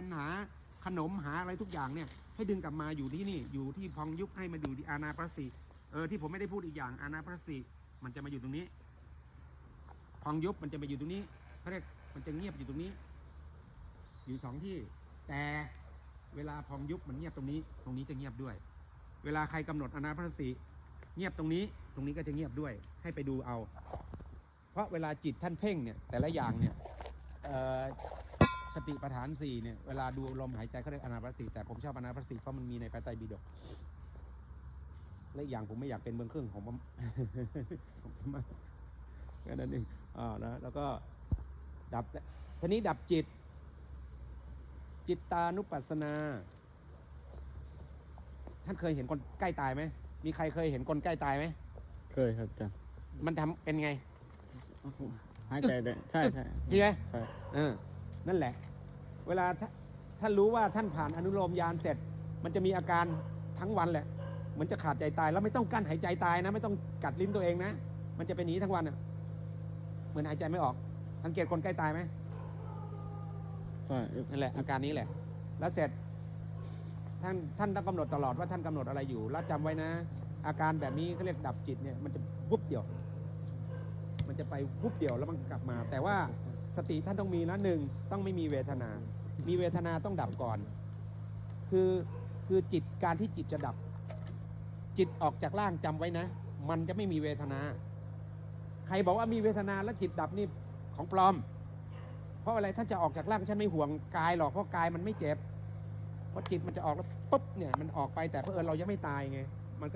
นหาขนมหาอะไรทุกอย่างเนี่ย ให้ดึงกลับมาอยู่ที่นี่ อยู่ที่พองยุบให้มาดูที่อานาปรสิเออที่ผมไม่ได้พูดอีกอย่างอานาปรสิมันจะมาอยู่ตรงนี้ พองยุบมันจะมาอยู่ตรงนี้เขาเรียกมันจะเงียบอยู่ตรงนี้ อยู่สองที่ แต่เวลาพองยุบมันเงียบตรงนี้ ตรงนี้จะเงียบด้วย เวลาใครกำหนดอนาปรสิเงียบตรงนี้ ตรงนี้ก็จะเงียบด้วย ให้ไปดูเอา เพราะเวลาจิตท่านเพ่งเนี่ย แต่ละอย่างเนี่ย สติปัฏฐานสี่เนี่ยเวลาดูลมหายใจเขาเรียกอนาปานสติแต่ผมชอบอนาปานสติเพราะมันมีในพระไตรปิฎกและอีกอย่างผมไม่อยากเป็นเมืองครึ่งของผมของผมแค่นั้นเองอ่านะแล้วก็ดับทีนี้ดับจิต จิตตานุปัสสนา ท่านเคยเห็นคนใกล้ตายไหมมีใครเคยเห็นคนใกล้ตายไหมเคยครับอาจารย์มันทำเป็นไงหายใจได้ใช่ใช่ใช่ไหมใช่เออ นั่นแหละ เวลาท่าท่านรู้ว่าท่านผ่านอนุโลมยานเสร็จ มันจะมีอาการทั้งวันแหละเหมือนจะขาดใจตายแล้วไม่ต้องกั้นหายใจตายนะ ไม่ต้องกัดลิ้นตัวเองนะ มันจะเป็นอย่างนี้ทั้งวันอะเหมือนหายใจไม่ออก สังเกตคนใกล้ตายไหมใช่นั่นแหละอาการนี้แหละ แล้วเสร็จท่านท่านต้องกำหนดตลอดว่าท่านกำหนดอะไรอยู่ แล้วจำไว้นะ อาการแบบนี้เขาเรียกดับจิตเนี่ยมันจะวุบเดียว มันจะไปวุบเดียวแล้วมันกลับมา แต่ว่า สติท่านต้องมีนะหนึ่งต้องไม่มีเวทนา มีเวทนาต้องดับก่อน คือคือจิตการที่จิตจะดับ จิตออกจากร่างจำไว้นะ มันจะไม่มีเวทนา ใครบอกว่ามีเวทนาแล้วจิตดับนี่ของปลอม เพราะอะไรท่านจะออกจากร่างฉันไม่ห่วงกายหรอกเพราะกายมันไม่เจ็บเพราะจิตมันจะออกแล้วปุ๊บเนี่ยมันออกไปแต่เพอเอิญเรายังไม่ตายไง